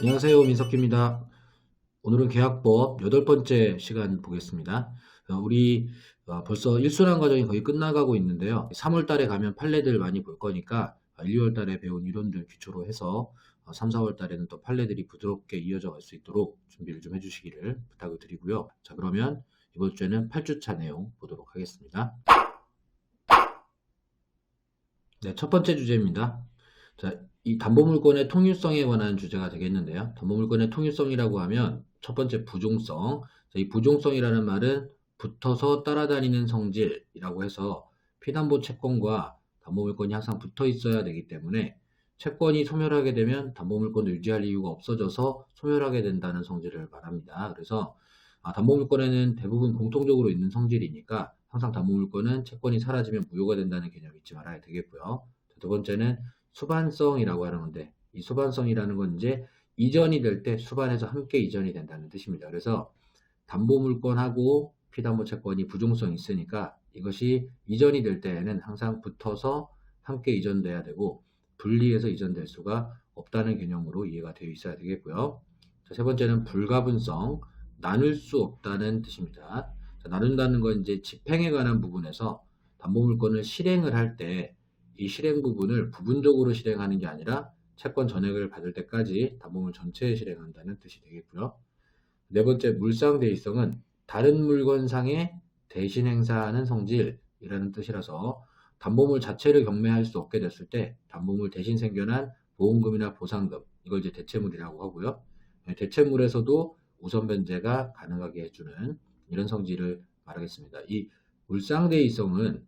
안녕하세요. 민석기입니다. 오늘은 계약법 여덟 번째 시간 보겠습니다. 어, 우리 어, 벌써 일순환 과정이 거의 끝나가고 있는데요. 3월 달에 가면 판례들 많이 볼 거니까 1, 2월 달에 배운 이론들 기초로 해서 3, 4월 달에는 또 판례들이 부드럽게 이어져 갈 수 있도록 준비를 좀 해주시기를 부탁을 드리고요. 자, 그러면 이번 주에는 8주차 내용 보도록 하겠습니다. 네, 첫 번째 주제입니다. 자, 이 담보물권의 통일성에 관한 주제가 되겠는데요. 담보물권의 통일성이라고 하면 첫 번째 부종성. 자, 이 부종성이라는 말은 붙어서 따라다니는 성질이라고 해서 피담보 채권과 담보물권이 항상 붙어 있어야 되기 때문에 채권이 소멸하게 되면 담보물권도 유지할 이유가 없어져서 소멸하게 된다는 성질을 말합니다. 그래서 아, 담보물권에는 대부분 공통적으로 있는 성질이니까 항상 담보물권은 채권이 사라지면 무효가 된다는 개념 잊지 말아야 되겠고요. 두 번째는 수반성이라고 하는 건데 이 수반성이라는 건 이제 이전이 될 때 수반해서 함께 이전이 된다는 뜻입니다. 그래서 담보물권하고 피담보 채권이 부종성이 있으니까 이것이 이전이 될 때에는 항상 붙어서 함께 이전돼야 되고 분리해서 이전될 수가 없다는 개념으로 이해가 되어 있어야 되겠고요. 자, 세 번째는 불가분성, 나눌 수 없다는 뜻입니다. 자, 나눈다는 건 이제 집행에 관한 부분에서 담보물권을 실행을 할 때 이 실행 부분을 부분적으로 실행하는 게 아니라 채권 전액을 받을 때까지 담보물 전체에 실행한다는 뜻이 되겠고요. 네 번째 물상 대의성은 다른 물건상에 대신 행사하는 성질이라는 뜻이라서 담보물 자체를 경매할 수 없게 됐을 때 담보물 대신 생겨난 보험금이나 보상금 이걸 이제 대체물이라고 하고요. 네, 대체물에서도 우선 변제가 가능하게 해주는 이런 성질을 말하겠습니다. 이 물상대의성은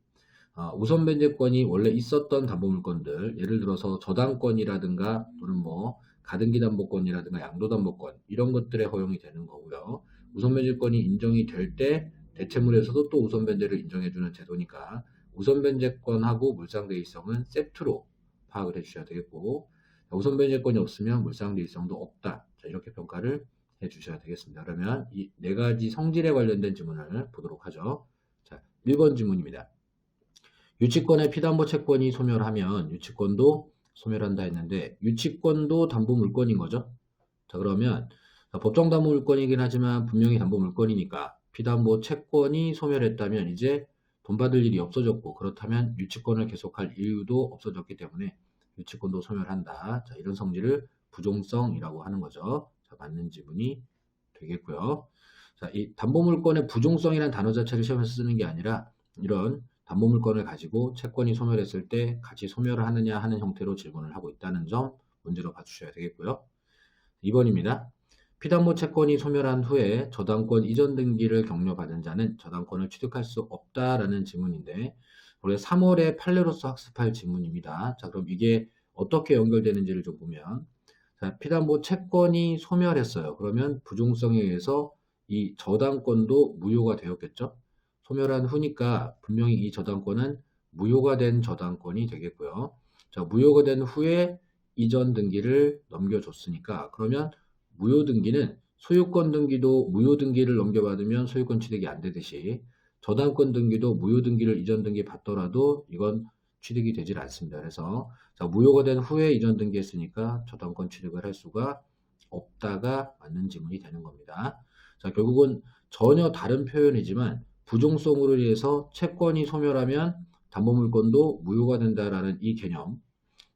어, 우선 변제권이 원래 있었던 담보물건들, 예를 들어서 저당권이라든가 또는 뭐 가등기 담보권이라든가 양도 담보권 이런 것들에 허용이 되는 거고요. 우선 변제권이 인정이 될 때 대체물에서도 또 우선 변제를 인정해주는 제도니까 우선 변제권하고 물상대의성은 세트로 파악을 해주셔야 되겠고 우선 변제권이 없으면 물상대의성도 없다. 자, 이렇게 평가를 해 주셔야 되겠습니다. 그러면 이 네 가지 성질에 관련된 질문을 보도록 하죠. 자, 1번 질문입니다. 유치권의 피담보 채권이 소멸하면 유치권도 소멸한다 했는데 유치권도 담보 물권인 거죠. 자, 그러면 법정 담보 물권이긴 하지만 분명히 담보 물권이니까 피담보 채권이 소멸했다면 이제 돈 받을 일이 없어졌고 그렇다면 유치권을 계속할 이유도 없어졌기 때문에 유치권도 소멸한다. 자, 이런 성질을 부종성이라고 하는 거죠. 자, 맞는 지문이 되겠고요. 자, 이 담보물권의 부종성이라는 단어 자체를 시험에서 쓰는 게 아니라 이런 담보물권을 가지고 채권이 소멸했을 때 같이 소멸을 하느냐 하는 형태로 질문을 하고 있다는 점 문제로 봐주셔야 되겠고요. 2번입니다. 피담보 채권이 소멸한 후에 저당권 이전 등기를 격려받은 자는 저당권을 취득할 수 없다라는 질문인데 올해 3월에 판례로서 학습할 질문입니다. 자, 그럼 이게 어떻게 연결되는지를 좀 보면 자, 피담보 채권이 소멸했어요. 그러면 부종성에 의해서 이 저당권도 무효가 되었겠죠. 소멸한 후니까 분명히 이 저당권은 무효가 된 저당권이 되겠고요. 자, 무효가 된 후에 이전 등기를 넘겨줬으니까 그러면 무효 등기는 소유권 등기도 무효 등기를 넘겨받으면 소유권 취득이 안 되듯이 저당권 등기도 무효 등기를 이전 등기 받더라도 이건 취득이 되질 않습니다. 그래서 자, 무효가 된 후에 이전 등기했으니까 저당권 취득을 할 수가 없다가 맞는 지문이 되는 겁니다. 자, 결국은 전혀 다른 표현이지만 부종성으로 인해서 채권이 소멸하면 담보물권도 무효가 된다라는 이 개념.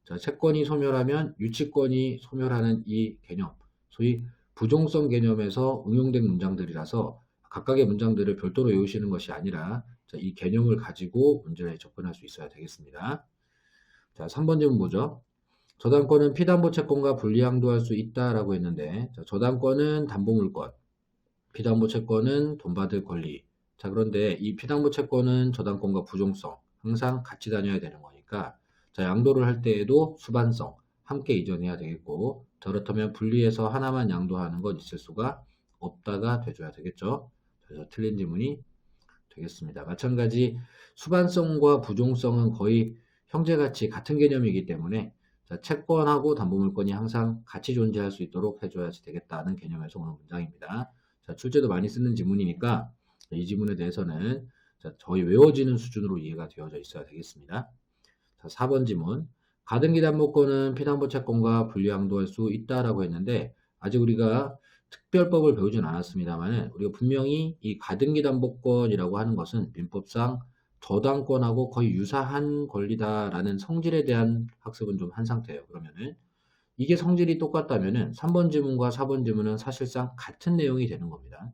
자, 채권이 소멸하면 유치권이 소멸하는 이 개념. 소위 부종성 개념에서 응용된 문장들이라서 각각의 문장들을 별도로 외우시는 것이 아니라 자, 이 개념을 가지고 문제에 접근할 수 있어야 되겠습니다. 자, 3번 질문 보죠. 저당권은 피담보 채권과 분리양도할 수 있다라고 했는데 자, 저당권은 담보물권, 피담보 채권은 돈 받을 권리. 자, 그런데 이 피담보 채권은 저당권과 부종성 항상 같이 다녀야 되는 거니까 자, 양도를 할 때에도 수반성 함께 이전해야 되겠고 자, 그렇다면 분리해서 하나만 양도하는 건 있을 수가 없다가 돼줘야 되겠죠. 그래서 틀린 지문이 되겠습니다. 마찬가지 수반성과 부종성은 거의 형제같이 같은 개념이기 때문에 자, 채권하고 담보물권이 항상 같이 존재할 수 있도록 해줘야지 되겠다는 개념에서 오는 문장입니다. 자, 출제도 많이 쓰는 지문이니까 이 지문에 대해서는 자, 저희 외워지는 수준으로 이해가 되어져 있어야 되겠습니다. 자, 4번 지문. 가등기 담보권은 피담보 채권과 분리양도할 수 있다라고 했는데 아직 우리가 특별법을 배우진 않았습니다만 우리가 분명히 이 가등기 담보권이라고 하는 것은 민법상 저당권하고 거의 유사한 권리다라는 성질에 대한 학습은 좀 한 상태예요. 그러면은 이게 성질이 똑같다면은 3번 지문과 4번 지문은 사실상 같은 내용이 되는 겁니다.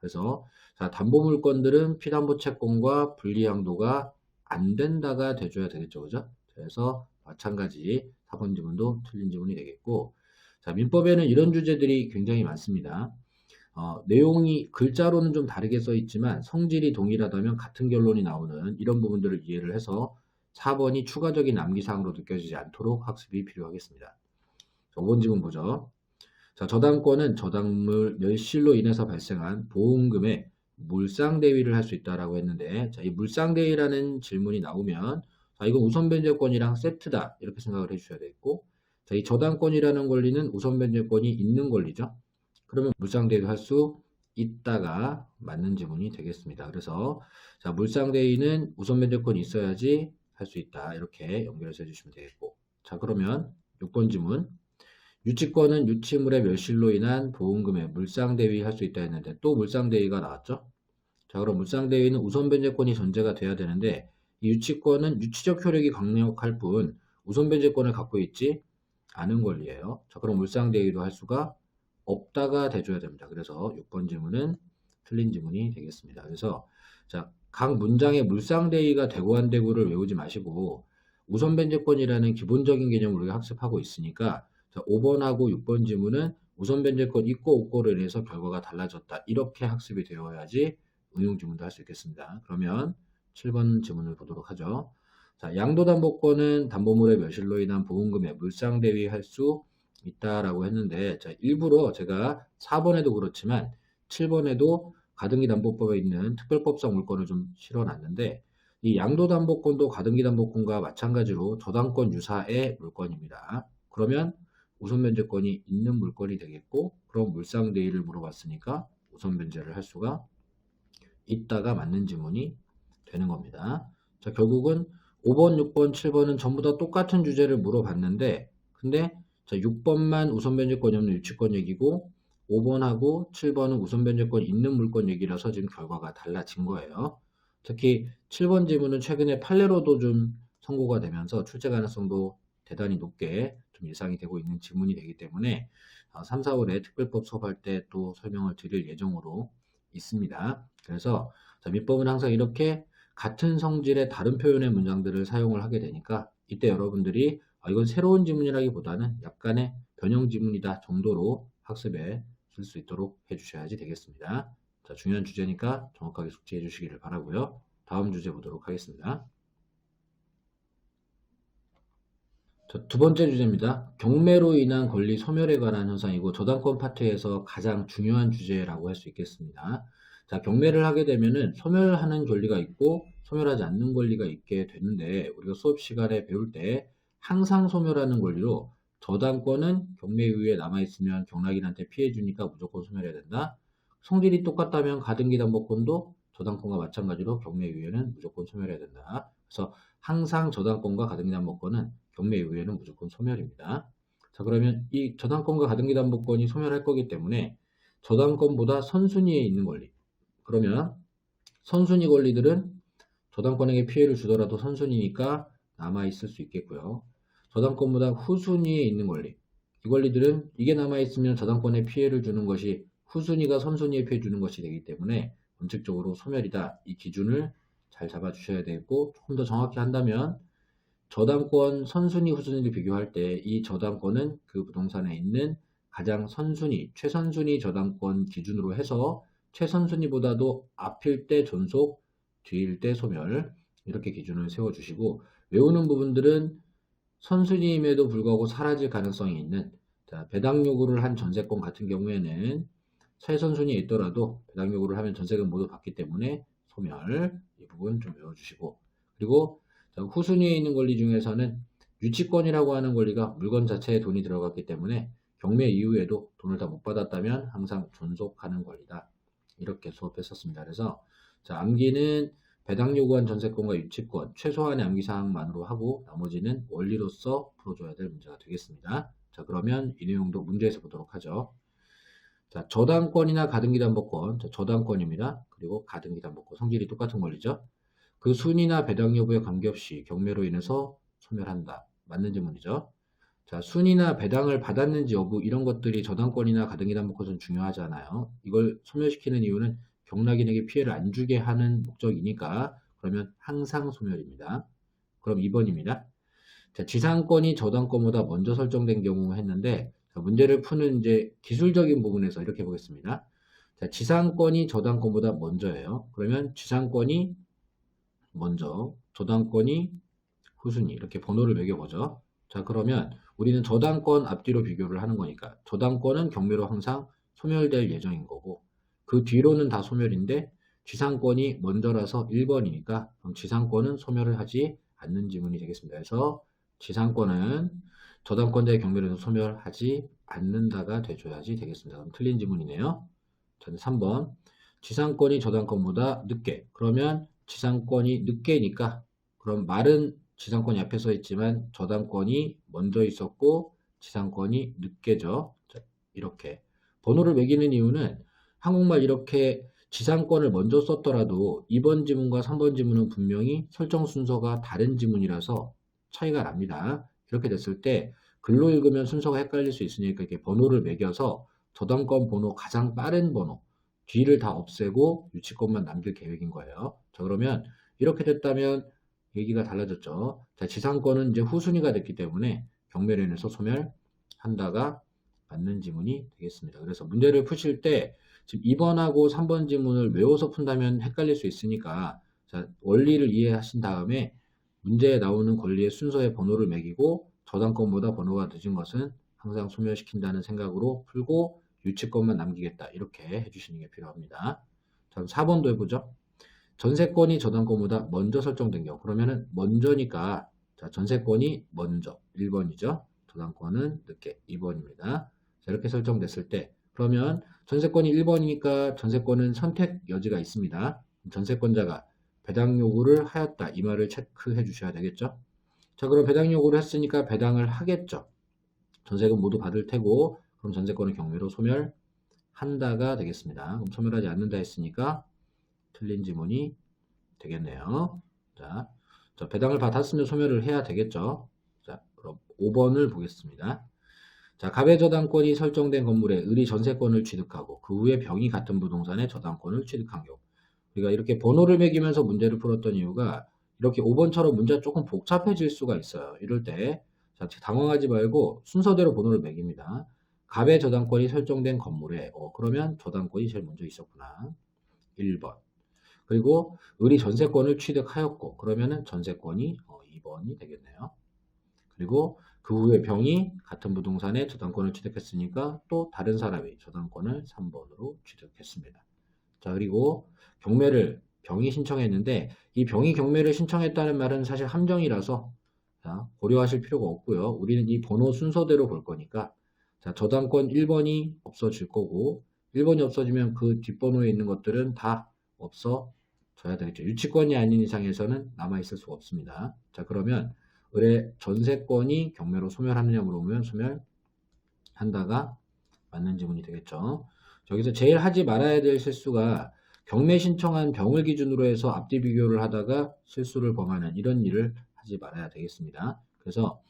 그래서 자, 담보 물건들은 피담보 채권과 분리양도가 안 된다가 돼줘야 되겠죠. 그죠? 그래서 마찬가지 4번 지문도 틀린 지문이 되겠고 자, 민법에는 이런 주제들이 굉장히 많습니다. 어, 내용이 글자로는 좀 다르게 써 있지만 성질이 동일하다면 같은 결론이 나오는 이런 부분들을 이해를 해서 4번이 추가적인 암기사항으로 느껴지지 않도록 학습이 필요하겠습니다. 자, 5번 지문 보죠. 자, 저당권은 저당물 멸실로 인해서 발생한 보험금의 물상대위를 할 수 있다라고 했는데, 자, 이 물상대위라는 질문이 나오면, 자, 이건 우선변제권이랑 세트다. 이렇게 생각을 해주셔야 되겠고, 자, 이 저당권이라는 권리는 우선변제권이 있는 권리죠. 그러면 물상대위도 할 수 있다가 맞는 지문이 되겠습니다. 그래서, 자, 물상대위는 우선변제권이 있어야지 할 수 있다. 이렇게 연결해서 해주시면 되겠고, 자, 그러면 6번 지문. 유치권은 유치물의 멸실로 인한 보험금에 물상대위 할 수 있다 했는데 또 물상대위가 나왔죠. 자 그럼 물상대위는 우선변제권이 전제가 돼야 되는데 이 유치권은 유치적 효력이 강력할 뿐 우선변제권을 갖고 있지 않은 권리예요. 자 그럼 물상대위도 할 수가 없다가 돼줘야 됩니다. 그래서 6번 질문은 틀린 지문이 되겠습니다. 그래서 자, 각 문장에 물상대위가 되고 안 되고를 외우지 마시고 우선변제권이라는 기본적인 개념을 우리가 학습하고 있으니까 자, 5번하고 6번 지문은 우선 변제권 있고 없고를 인해서 결과가 달라졌다. 이렇게 학습이 되어야지 응용 지문도 할 수 있겠습니다. 그러면 7번 지문을 보도록 하죠. 자, 양도담보권은 담보물의 멸실로 인한 보험금에 물상대위 할 수 있다라고 했는데, 자, 일부러 제가 4번에도 그렇지만 7번에도 가등기 담보법에 있는 특별법상 물건을 좀 실어놨는데, 이 양도담보권도 가등기 담보권과 마찬가지로 저당권 유사의 물건입니다. 그러면 우선 변제권이 있는 물건이 되겠고 그럼 물상 대위를 물어봤으니까 우선 변제를 할 수가 있다가 맞는 지문이 되는 겁니다. 자, 결국은 5번, 6번, 7번은 전부 다 똑같은 주제를 물어봤는데 근데 자, 6번만 우선 변제권이 없는 유치권 얘기고 5번하고 7번은 우선 변제권 있는 물건 얘기라서 지금 결과가 달라진 거예요. 특히 7번 지문은 최근에 판례로도 좀 선고가 되면서 출제 가능성도 대단히 높게 좀 예상이 되고 있는 지문이 되기 때문에 3, 어, 4월에 특별법 수업할 때 또 설명을 드릴 예정으로 있습니다. 그래서 민법은 항상 이렇게 같은 성질의 다른 표현의 문장들을 사용을 하게 되니까 이때 여러분들이 아, 이건 새로운 지문이라기보다는 약간의 변형 지문이다 정도로 학습에 쓸 수 있도록 해주셔야지 되겠습니다. 자, 중요한 주제니까 정확하게 숙지해 주시기를 바라고요. 다음 주제 보도록 하겠습니다. 자, 두 번째 주제입니다. 경매로 인한 권리 소멸에 관한 현상이고 저당권 파트에서 가장 중요한 주제라고 할 수 있겠습니다. 자, 경매를 하게 되면은 소멸하는 권리가 있고 소멸하지 않는 권리가 있게 되는데 우리가 수업 시간에 배울 때 항상 소멸하는 권리로 저당권은 경매 이후에 남아있으면 경락인한테 피해 주니까 무조건 소멸해야 된다. 성질이 똑같다면 가등기 담보권도 저당권과 마찬가지로 경매 이후에는 무조건 소멸해야 된다. 그래서 항상 저당권과 가등기 담보권은 경매 이후에는 무조건 소멸입니다. 자 그러면 이 저당권과 가등기 담보권이 소멸할 거기 때문에 저당권보다 선순위에 있는 권리 그러면 선순위 권리들은 저당권에게 피해를 주더라도 선순위니까 남아있을 수 있겠고요. 저당권보다 후순위에 있는 권리 이 권리들은 이게 남아있으면 저당권에 피해를 주는 것이 후순위가 선순위에 피해 주는 것이 되기 때문에 원칙적으로 소멸이다. 이 기준을 잘 잡아주셔야 되고 조금 더 정확히 한다면 저당권 선순위 후순위를 비교할 때 이 저당권은 그 부동산에 있는 가장 선순위, 최선순위 저당권 기준으로 해서 최선순위보다도 앞일 때 존속, 뒤일 때 소멸 이렇게 기준을 세워주시고 외우는 부분들은 선순위임에도 불구하고 사라질 가능성이 있는 자, 배당 요구를 한 전세권 같은 경우에는 최선순위에 있더라도 배당 요구를 하면 전세금 모두 받기 때문에 소멸 이 부분 좀 외워주시고 그리고 후순위에 있는 권리 중에서는 유치권이라고 하는 권리가 물건 자체에 돈이 들어갔기 때문에 경매 이후에도 돈을 다 못 받았다면 항상 존속하는 권리다. 이렇게 수업했었습니다. 그래서 자, 암기는 배당 요구한 전세권과 유치권 최소한의 암기 사항만으로 하고 나머지는 원리로서 풀어줘야 될 문제가 되겠습니다. 자, 그러면 이 내용도 문제에서 보도록 하죠. 자, 저당권이나 가등기담보권, 자, 저당권입니다. 그리고 가등기담보권, 성질이 똑같은 권리죠. 그 순위나 배당 여부에 관계없이 경매로 인해서 소멸한다. 맞는 질문이죠. 자, 순위나 배당을 받았는지 여부 이런 것들이 저당권이나 가등기담보권은 중요하지 않아요. 이걸 소멸시키는 이유는 경락인에게 피해를 안 주게 하는 목적이니까 그러면 항상 소멸입니다. 그럼 2번입니다. 자, 지상권이 저당권보다 먼저 설정된 경우 했는데 자, 문제를 푸는 이제 기술적인 부분에서 이렇게 보겠습니다. 자, 지상권이 저당권보다 먼저예요. 그러면 지상권이 먼저, 저당권이 후순위 이렇게 번호를 매겨보죠. 자, 그러면 우리는 저당권 앞뒤로 비교를 하는 거니까 저당권은 경매로 항상 소멸될 예정인 거고 그 뒤로는 다 소멸인데 지상권이 먼저라서 1번이니까 그럼 지상권은 소멸을 하지 않는 지문이 되겠습니다. 그래서 지상권은 저당권자의 경매로는 소멸하지 않는다가 돼줘야지 되겠습니다. 그럼 틀린 지문이네요. 저는 3번 지상권이 저당권보다 늦게 그러면 지상권이 늦게니까 그럼 말은 지상권이 앞에 서 있지만 저당권이 먼저 있었고 지상권이 늦게죠. 자, 이렇게 번호를 매기는 이유는 한국말 이렇게 지상권을 먼저 썼더라도 2번 지문과 3번 지문은 분명히 설정 순서가 다른 지문이라서 차이가 납니다. 이렇게 됐을 때 글로 읽으면 순서가 헷갈릴 수 있으니까 이렇게 번호를 매겨서 저당권 번호 가장 빠른 번호 뒤를 다 없애고 유치권만 남길 계획인 거예요. 자 그러면 이렇게 됐다면 얘기가 달라졌죠. 자 지상권은 이제 후순위가 됐기 때문에 경매련에서 소멸한다가 맞는 지문이 되겠습니다. 그래서 문제를 푸실 때 지금 2번하고 3번 지문을 외워서 푼다면 헷갈릴 수 있으니까 자, 원리를 이해하신 다음에 문제에 나오는 권리의 순서의 번호를 매기고 저당권보다 번호가 늦은 것은 항상 소멸시킨다는 생각으로 풀고 유치권만 남기겠다 이렇게 해주시는 게 필요합니다. 자, 4번도 해보죠. 전세권이 저당권보다 먼저 설정된 경우 그러면은 먼저니까 자, 전세권이 먼저 1번이죠. 저당권은 늦게 2번입니다. 자, 이렇게 설정됐을 때 그러면 전세권이 1번이니까 전세권은 선택 여지가 있습니다. 전세권자가 배당 요구를 하였다. 이 말을 체크해 주셔야 되겠죠. 자, 그럼 배당 요구를 했으니까 배당을 하겠죠. 전세금 모두 받을 테고, 그럼 전세권은 경매로 소멸한다가 되겠습니다. 그럼 소멸하지 않는다 했으니까 틀린 지문이 되겠네요. 자, 자 배당을 받았으면 소멸을 해야 되겠죠. 자, 그럼 5번을 보겠습니다. 자, 갑의 저당권이 설정된 건물에 을이 전세권을 취득하고 그 후에 병이 같은 부동산에 저당권을 취득한 경우 우리가 이렇게 번호를 매기면서 문제를 풀었던 이유가 이렇게 5번처럼 문제가 조금 복잡해질 수가 있어요. 이럴 때 자, 당황하지 말고 순서대로 번호를 매깁니다. 갑의 저당권이 설정된 건물에 어, 그러면 저당권이 제일 먼저 있었구나. 1번. 그리고 을이 전세권을 취득하였고 그러면은 전세권이 어, 2번이 되겠네요. 그리고 그 후에 병이 같은 부동산에 저당권을 취득했으니까 또 다른 사람이 저당권을 3번으로 취득했습니다. 자, 그리고 경매를 병이 신청했는데 이 병이 경매를 신청했다는 말은 사실 함정이라서 자, 고려하실 필요가 없고요. 우리는 이 번호 순서대로 볼 거니까 자, 저당권 1번이 없어질 거고 1번이 없어지면 그 뒷번호에 있는 것들은 다 없어져야 되겠죠. 유치권이 아닌 이상에서는 남아있을 수가 없습니다. 자, 그러면 을의 전세권이 경매로 소멸하느냐 물어보면 소멸한다가 맞는 지문이 되겠죠. 여기서 제일 하지 말아야 될 실수가 경매 신청한 병을 기준으로 해서 앞뒤 비교를 하다가 실수를 범하는 이런 일을 하지 말아야 되겠습니다. 그래서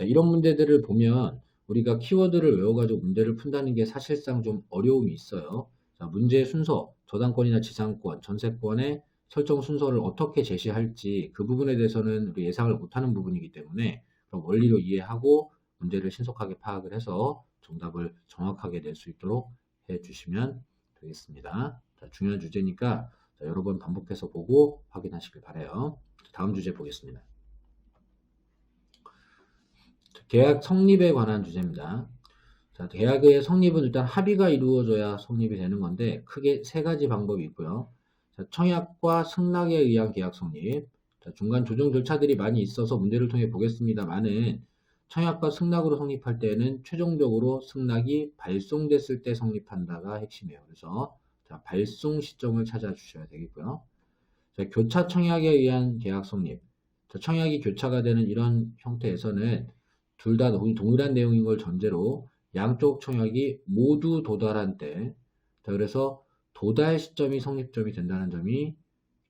이런 문제들을 보면 우리가 키워드를 외워가지고 문제를 푼다는 게 사실상 좀 어려움이 있어요. 자, 문제의 순서, 저당권이나 지상권, 전세권의 설정 순서를 어떻게 제시할지 그 부분에 대해서는 우리 예상을 못하는 부분이기 때문에 그럼 원리로 이해하고 문제를 신속하게 파악을 해서 정답을 정확하게 낼 수 있도록 해주시면 되겠습니다. 자, 중요한 주제니까 자, 여러 번 반복해서 보고 확인하시길 바래요. 다음 주제 보겠습니다. 계약 성립에 관한 주제입니다. 자, 계약의 성립은 일단 합의가 이루어져야 성립이 되는 건데 크게 세 가지 방법이 있고요. 자, 청약과 승낙에 의한 계약 성립. 자, 중간 조정 절차들이 많이 있어서 문제를 통해 보겠습니다만은 청약과 승낙으로 성립할 때는 최종적으로 승낙이 발송됐을 때 성립한다가 핵심이에요. 그래서 자, 발송 시점을 찾아주셔야 되겠고요. 자, 교차 청약에 의한 계약 성립. 자, 청약이 교차가 되는 이런 형태에서는 둘다 동일한 내용인 걸 전제로 양쪽 청약이 모두 도달한 때, 자, 그래서 도달 시점이 성립점이 된다는 점이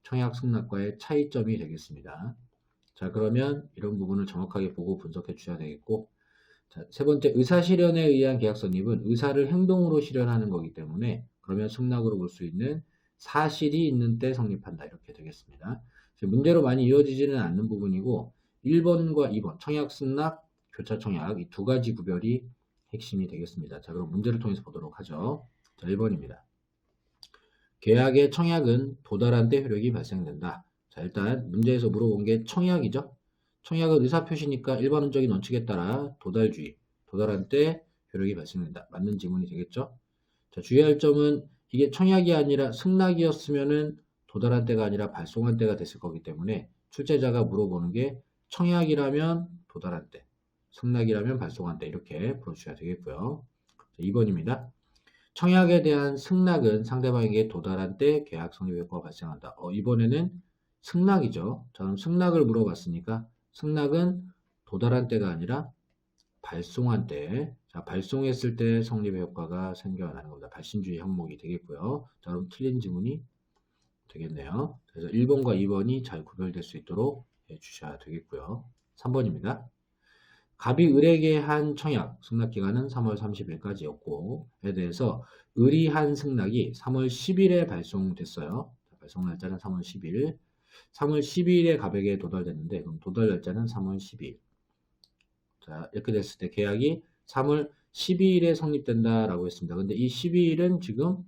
청약 승낙과의 차이점이 되겠습니다. 자, 그러면 이런 부분을 정확하게 보고 분석해 주셔야 되겠고, 자, 세 번째, 의사 실현에 의한 계약 성립은 의사를 행동으로 실현하는 거기 때문에 그러면 승낙으로 볼 수 있는 사실이 있는 때 성립한다. 이렇게 되겠습니다. 문제로 많이 이어지지는 않는 부분이고 1번과 2번 청약 승낙, 교차 청약 이 두 가지 구별이 핵심이 되겠습니다. 자, 그럼 문제를 통해서 보도록 하죠. 자, 1번입니다. 계약의 청약은 도달한 때 효력이 발생된다. 자, 일단 문제에서 물어본 게 청약이죠. 청약은 의사표시니까 일반론적인 원칙에 따라 도달주의, 도달한 때 효력이 발생된다. 맞는 지문이 되겠죠. 자, 주의할 점은 이게 청약이 아니라 승낙이었으면은 도달한 때가 아니라 발송한 때가 됐을 거기 때문에 출제자가 물어보는 게 청약이라면 도달한 때, 승낙이라면 발송한 때 이렇게 풀어주셔야 되겠고요. 자, 2번입니다. 청약에 대한 승낙은 상대방에게 도달한 때 계약 성립 효과가 발생한다. 어, 이번에는 승낙이죠. 저는 승낙을 물어봤으니까 승낙은 도달한 때가 아니라 발송한 때, 자, 발송했을 때 성립의 효과가 생겨나는 겁니다. 발신주의 항목이 되겠고요. 자, 그럼 틀린 지문이 되겠네요. 그래서 1번과 2번이 잘 구별될 수 있도록 해주셔야 되겠고요. 3번입니다. 갑이 을에게 한 청약 승낙 기간은 3월 30일까지였고 에 대해서 을이 한 승낙이 3월 10일에 발송됐어요. 발송 날짜는 3월 10일. 3월 12일에 갑에게 도달됐는데 그럼 도달 날짜는 3월 10일. 자, 이렇게 됐을 때 계약이 3월 12일에 성립된다라고 했습니다. 근데 이 12일은 지금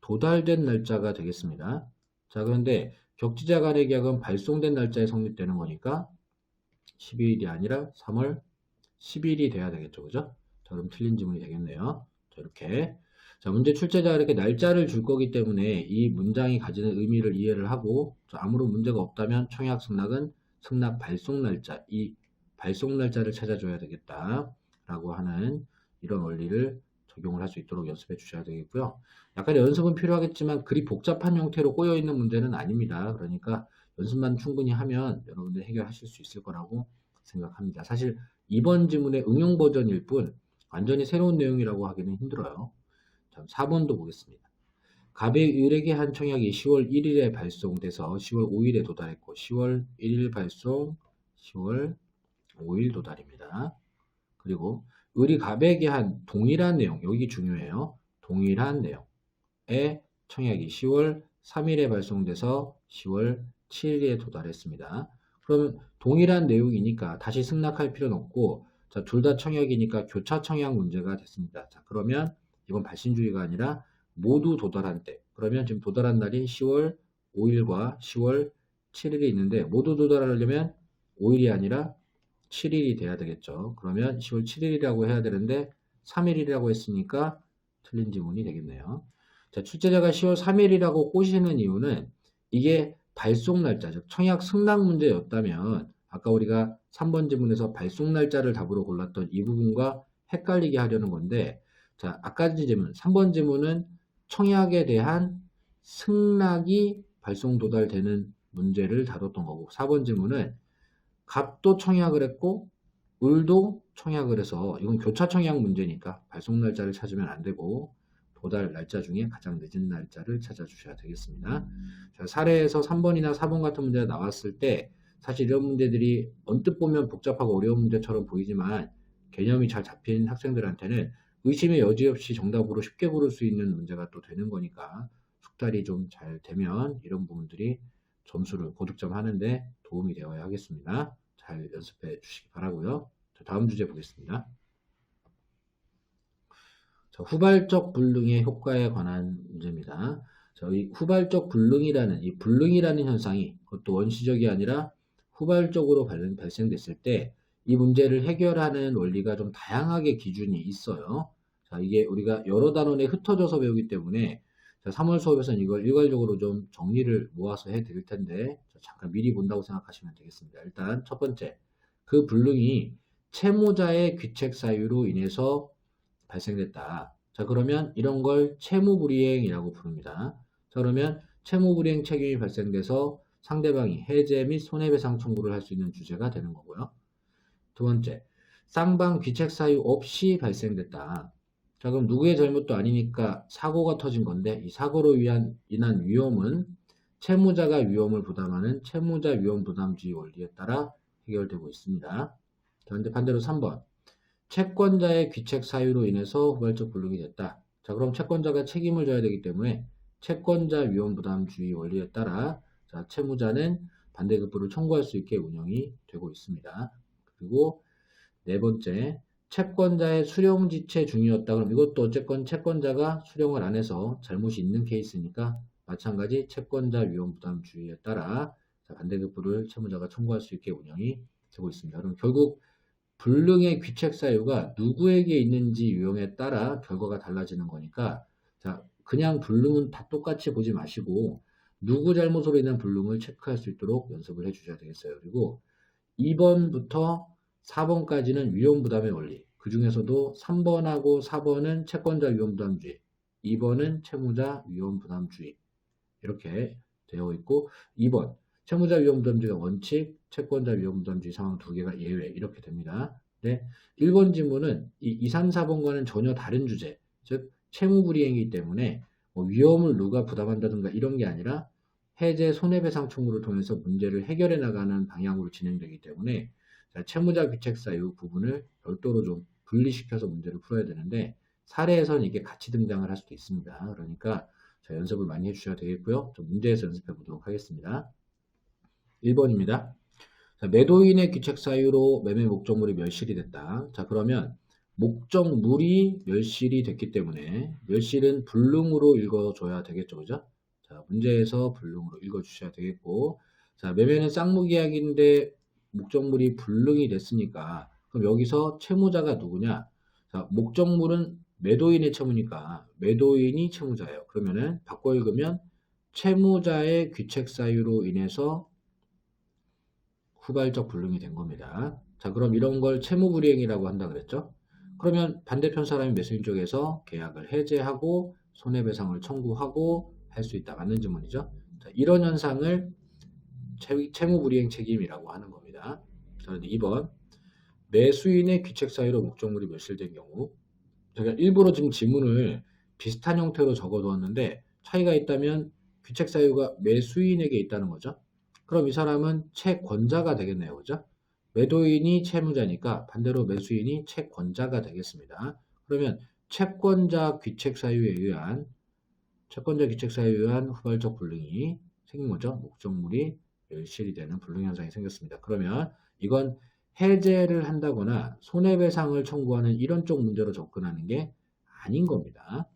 도달된 날짜가 되겠습니다. 자, 그런데 격지자 간의 계약은 발송된 날짜에 성립되는 거니까 12일이 아니라 3월 10일이 돼야 되겠죠. 그죠? 자, 그럼 틀린 지문이 되겠네요. 자, 이렇게. 자, 문제 출제자가 이렇게 날짜를 줄 거기 때문에 이 문장이 가지는 의미를 이해를 하고 자, 아무런 문제가 없다면 청약 승낙은 승낙 발송 날짜, 이 발송 날짜를 찾아줘야 되겠다. 라고 하는 이런 원리를 적용을 할 수 있도록 연습해 주셔야 되겠고요. 약간의 연습은 필요하겠지만 그리 복잡한 형태로 꼬여 있는 문제는 아닙니다. 그러니까 연습만 충분히 하면 여러분들 해결하실 수 있을 거라고 생각합니다. 사실 이번 지문의 응용 버전일 뿐 완전히 새로운 내용이라고 하기는 힘들어요. 자, 4번도 보겠습니다. 갑의 을에게 한 청약이 10월 1일에 발송돼서 10월 5일에 도달했고 10월 1일 발송, 10월 5일 도달입니다. 그리고 을이 갑에게 한 동일한 내용, 여기 중요해요. 동일한 내용의 청약이 10월 3일에 발송돼서 10월 7일에 도달했습니다. 그러면 동일한 내용이니까 다시 승낙할 필요는 없고 자, 둘 다 청약이니까 교차 청약 문제가 됐습니다. 자, 그러면 이건 발신주의가 아니라 모두 도달한 때. 그러면 지금 도달한 날이 10월 5일과 10월 7일이 있는데 모두 도달하려면 5일이 아니라 7일이 돼야 되겠죠. 그러면 10월 7일이라고 해야 되는데 3일이라고 했으니까 틀린 지문이 되겠네요. 자, 출제자가 10월 3일이라고 꼬시는 이유는 이게 발송 날짜, 즉 청약 승낙 문제였다면 아까 우리가 3번 지문에서 발송 날짜를 답으로 골랐던 이 부분과 헷갈리게 하려는 건데 자, 아까 지문 3번 지문은 청약에 대한 승낙이 발송 도달되는 문제를 다뤘던 거고 4번 지문은 갑도 청약을 했고 을도 청약을 해서 이건 교차 청약 문제니까 발송 날짜를 찾으면 안 되고 도달 날짜 중에 가장 늦은 날짜를 찾아주셔야 되겠습니다. 자, 사례에서 3번이나 4번 같은 문제가 나왔을 때 사실 이런 문제들이 언뜻 보면 복잡하고 어려운 문제처럼 보이지만 개념이 잘 잡힌 학생들한테는 의심의 여지 없이 정답으로 쉽게 고를 수 있는 문제가 또 되는 거니까 숙달이 좀 잘 되면 이런 부분들이 점수를 고득점 하는데 도움이 되어야 하겠습니다. 잘 연습해 주시기 바라고요. 자, 다음 주제 보겠습니다. 자, 후발적 불능의 효과에 관한 문제입니다. 저희 후발적 불능이라는 이 불능이라는 현상이 그것도 원시적이 아니라 후발적으로 발- 발생됐을 때 이 문제를 해결하는 원리가 좀 다양하게 기준이 있어요. 자, 이게 우리가 여러 단원에 흩어져서 배우기 때문에 자, 3월 수업에서는 이걸 일괄적으로 좀 정리를 모아서 해 드릴 텐데 자, 잠깐 미리 본다고 생각하시면 되겠습니다. 일단 첫 번째, 그 불능이 채무자의 귀책 사유로 인해서 발생됐다. 자, 그러면 이런 걸 채무불이행이라고 부릅니다. 자, 그러면 채무불이행 책임이 발생돼서 상대방이 해제 및 손해배상 청구를 할 수 있는 주제가 되는 거고요. 두 번째, 쌍방 귀책 사유 없이 발생됐다. 자, 그럼 누구의 잘못도 아니니까 사고가 터진 건데 이 사고로 위한, 인한 위험은 채무자가 위험을 부담하는 채무자 위험 부담주의 원리에 따라 해결되고 있습니다. 자, 근데 반대로 3번. 채권자의 귀책 사유로 인해서 후발적 불능이 됐다. 자, 그럼 채권자가 책임을 져야 되기 때문에 채권자 위험 부담 주의 원리에 따라 자, 채무자는 반대급부를 청구할 수 있게 운영이 되고 있습니다. 그리고 네 번째, 채권자의 수령 지체 중이었다. 그럼 이것도 어쨌건 채권자가 수령을 안 해서 잘못이 있는 케이스니까 마찬가지 채권자 위험 부담 주의에 따라 자, 반대급부를 채무자가 청구할 수 있게 운영이 되고 있습니다. 그럼 결국 불능의 귀책 사유가 누구에게 있는지 유형에 따라 결과가 달라지는 거니까 자 그냥 불능은 다 똑같이 보지 마시고 누구 잘못으로 인한 불능을 체크할 수 있도록 연습을 해 주셔야 되겠어요. 그리고 2번부터 4번까지는 위험부담의 원리 그 중에서도 3번하고 4번은 채권자 위험부담주의 2번은 채무자 위험부담주의 이렇게 되어 있고 2번 채무자 위험부담주의가 원칙, 채권자 위험부담주의 상황 두 개가 예외 이렇게 됩니다. 네, 1번 질문은 이 2, 3, 4번과는 전혀 다른 주제, 즉 채무불이행이기 때문에 뭐 위험을 누가 부담한다든가 이런 게 아니라 해제 손해배상 청구를 통해서 문제를 해결해 나가는 방향으로 진행되기 때문에 자, 채무자 귀책 사유 부분을 별도로 좀 분리시켜서 문제를 풀어야 되는데 사례에서는 이게 같이 등장을 할 수도 있습니다. 그러니까 자, 연습을 많이 해주셔야 되겠고요. 좀 문제에서 연습해 보도록 하겠습니다. 1번입니다. 자, 매도인의 귀책 사유로 매매 목적물이 멸실이 됐다. 자, 그러면 목적물이 멸실이 됐기 때문에 멸실은 불능으로 읽어줘야 되겠죠. 그죠? 자, 문제에서 불능으로 읽어주셔야 되겠고 자, 매매는 쌍무계약인데 목적물이 불능이 됐으니까 그럼 여기서 채무자가 누구냐? 자, 목적물은 매도인의 채무니까 매도인이 채무자예요. 그러면은 바꿔 읽으면 채무자의 귀책 사유로 인해서 후발적 불능이 된 겁니다. 자, 그럼 이런 걸 채무 불이행이라고 한다 그랬죠? 그러면 반대편 사람이 매수인 쪽에서 계약을 해제하고 손해배상을 청구하고 할 수 있다. 맞는 질문이죠? 자, 이런 현상을 채, 무불이행 책임이라고 하는 겁니다. 자, 2번. 매수인의 귀책 사유로 목적물이 멸실된 경우. 제가 일부러 지금 지문을 비슷한 형태로 적어 두었는데 차이가 있다면 귀책 사유가 매수인에게 있다는 거죠. 그럼 이 사람은 채권자가 되겠네요. 그죠? 매도인이 채무자니까 반대로 매수인이 채권자가 되겠습니다. 그러면 채권자 귀책 사유에 의한 채권자 귀책 사유에 의한 후발적 불능이 생긴 거죠. 목적물이 멸실이 되는 불능 현상이 생겼습니다. 그러면 이건 해제를 한다거나 손해배상을 청구하는 이런 쪽 문제로 접근하는 게 아닌 겁니다.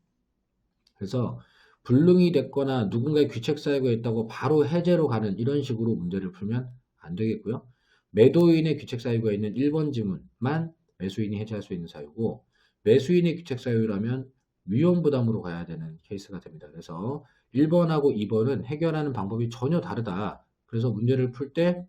그래서 불능이 됐거나 누군가의 귀책 사유가 있다고 바로 해제로 가는 이런 식으로 문제를 풀면 안 되겠고요. 매도인의 귀책 사유가 있는 1번 지문만 매수인이 해제할 수 있는 사유고 매수인의 귀책 사유라면 위험 부담으로 가야 되는 케이스가 됩니다. 그래서 1번하고 2번은 해결하는 방법이 전혀 다르다. 그래서 문제를 풀 때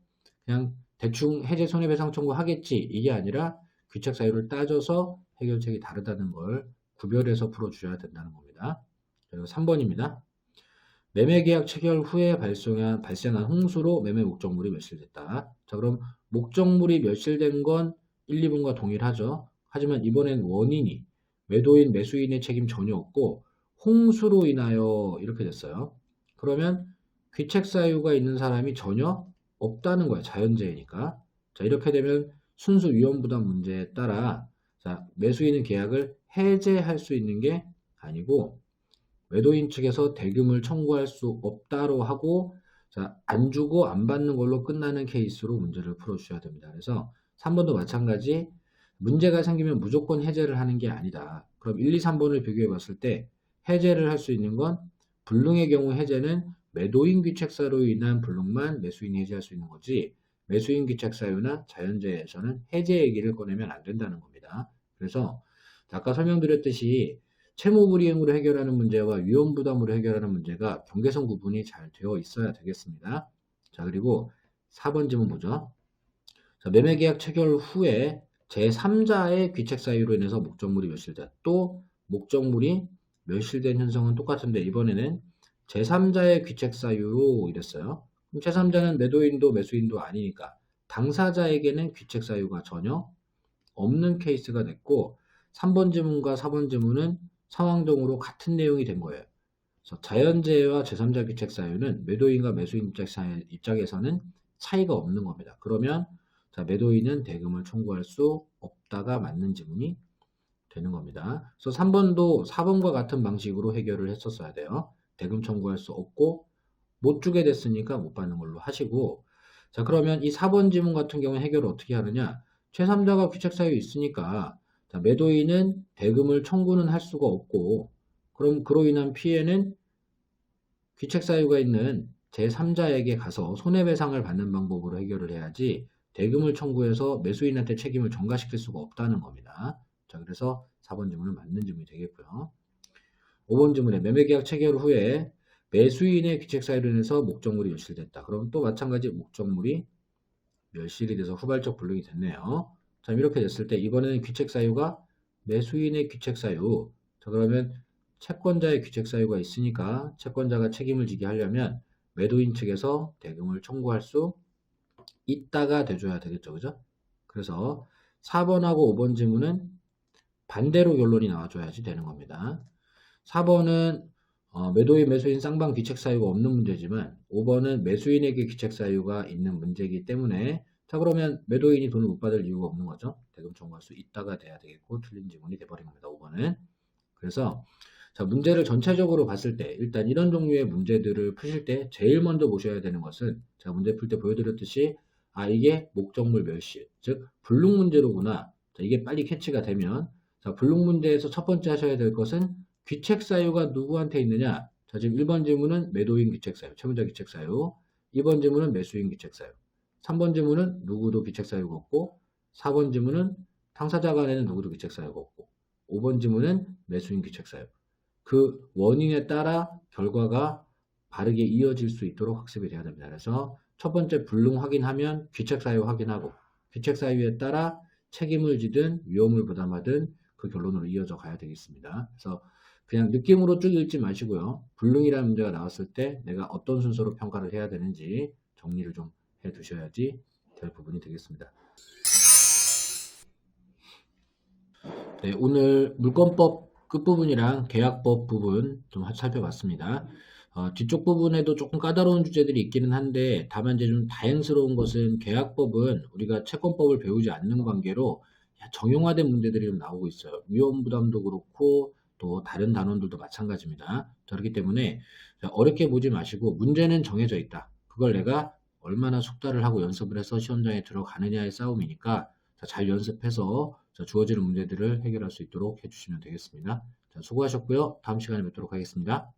그냥 대충 해제 손해배상 청구하겠지 이게 아니라 귀책 사유를 따져서 해결책이 다르다는 걸 구별해서 풀어주셔야 된다는 겁니다. 그리고 3번입니다. 매매 계약 체결 후에 발생한, 발생한 홍수로 매매 목적물이 멸실됐다. 자, 그럼 목적물이 멸실된 건 1, 2번과 동일하죠. 하지만 이번엔 원인이 매도인, 매수인의 책임 전혀 없고 홍수로 인하여 이렇게 됐어요. 그러면 귀책 사유가 있는 사람이 전혀 없다는 거예요. 자연재해니까. 자, 이렇게 되면 순수 위험 부담 문제에 따라 자, 매수인은 계약을 해제할 수 있는 게 아니고 매도인 측에서 대금을 청구할 수 없다로 하고 자, 안 주고 안 받는 걸로 끝나는 케이스로 문제를 풀어주셔야 됩니다. 그래서 3번도 마찬가지 문제가 생기면 무조건 해제를 하는 게 아니다. 그럼 1, 2, 3번을 비교해 봤을 때 해제를 할 수 있는 건 불능의 경우 해제는 매도인 귀책사로 인한 불능만 매수인이 해제할 수 있는 거지 매수인 귀책사유나 자연재해에서는 해제 얘기를 꺼내면 안 된다는 겁니다. 그래서 아까 설명드렸듯이 채무 불이행으로 해결하는 문제와 위험 부담으로 해결하는 문제가 경계선 구분이 잘 되어 있어야 되겠습니다. 자, 그리고 4번 질문 보죠. 자, 매매 계약 체결 후에 제3자의 귀책 사유로 인해서 목적물이 멸실된 또 목적물이 멸실된 현상은 똑같은데 이번에는 제3자의 귀책 사유로 이랬어요. 그럼 제3자는 매도인도 매수인도 아니니까 당사자에게는 귀책 사유가 전혀 없는 케이스가 됐고 3번 지문과 4번 지문은 상황적으로 같은 내용이 된 거예요. 자연재해와 제3자 귀책 사유는 매도인과 매수인 입장 사- 입장 에서는 차이가 없는 겁니다. 그러면 자, 매도인은 대금을 청구할 수 없다가 맞는 지문이 되는 겁니다. 그래서 3번도 4번과 같은 방식으로 해결을 했었어야 돼요. 대금 청구할 수 없고 못 주게 됐으니까 못 받는 걸로 하시고 자 그러면 이 4번 지문 같은 경우에 해결을 어떻게 하느냐 제3자가 귀책 사유 있으니까 자, 매도인은 대금을 청구는 할 수가 없고 그럼 그로 인한 피해는 귀책 사유가 있는 제3자에게 가서 손해배상을 받는 방법으로 해결을 해야지 대금을 청구해서 매수인한테 책임을 전가시킬 수가 없다는 겁니다. 자, 그래서 4번 질문은 맞는 질문이 되겠고요. 5번 질문에 매매계약 체결 후에 매수인의 귀책 사유로 인해서 목적물이 멸실됐다. 그럼 또 마찬가지 목적물이 멸실이 돼서 후발적 불능이 됐네요. 자, 이렇게 됐을 때 이번에는 귀책 사유가 매수인의 귀책 사유. 자, 그러면 채권자의 귀책 사유가 있으니까 채권자가 책임을 지게 하려면 매도인 측에서 대금을 청구할 수 있다가 돼줘야 되겠죠. 그죠? 그래서 4번하고 5번 지문은 반대로 결론이 나와줘야지 되는 겁니다. 4번은 어, 매도인, 매수인 쌍방 귀책 사유가 없는 문제지만 5번은 매수인에게 귀책 사유가 있는 문제이기 때문에 자 그러면 매도인이 돈을 못 받을 이유가 없는 거죠. 대금 청구할 수 있다가 돼야 되겠고 틀린 지문이 돼버린 겁니다. 5번은. 그래서 자 문제를 전체적으로 봤을 때 일단 이런 종류의 문제들을 푸실 때 제일 먼저 보셔야 되는 것은 제가 문제 풀 때 보여드렸듯이 아 이게 목적물 멸실 즉 불능 문제로구나 자, 이게 빨리 캐치가 되면 자 불능 문제에서 첫 번째 하셔야 될 것은 귀책 사유가 누구한테 있느냐 자 지금 1번 질문은 매도인 귀책 사유 채무자 귀책 사유 2번 질문은 매수인 귀책 사유 3번 질문은 누구도 귀책 사유가 없고 4번 질문은 당사자 간에는 누구도 귀책 사유가 없고 5번 질문은 매수인 귀책 사유 그 원인에 따라 결과가 바르게 이어질 수 있도록 학습이 돼야 됩니다. 그래서 첫 번째 불능 확인하면 귀책 사유 확인하고 귀책 사유에 따라 책임을 지든 위험을 부담하든 그 결론으로 이어져 가야 되겠습니다. 그래서 그냥 느낌으로 쭉 읽지 마시고요. 불능이라는 문제가 나왔을 때 내가 어떤 순서로 평가를 해야 되는지 정리를 좀 해 두셔야지 될 부분이 되겠습니다. 네, 오늘 물권법 끝부분이랑 계약법 부분 좀 살펴봤습니다. 어, 뒤쪽 부분에도 조금 까다로운 주제들이 있기는 한데 다만 이제 좀 다행스러운 것은 계약법은 우리가 채권법을 배우지 않는 관계로 정형화된 문제들이 좀 나오고 있어요. 위험 부담도 그렇고 또 다른 단원들도 마찬가지입니다. 자, 그렇기 때문에 어렵게 보지 마시고 문제는 정해져 있다. 그걸 내가 얼마나 숙달을 하고 연습을 해서 시험장에 들어가느냐의 싸움이니까 자, 잘 연습해서 자, 주어지는 문제들을 해결할 수 있도록 해주시면 되겠습니다. 자, 수고하셨고요. 다음 시간에 뵙도록 하겠습니다.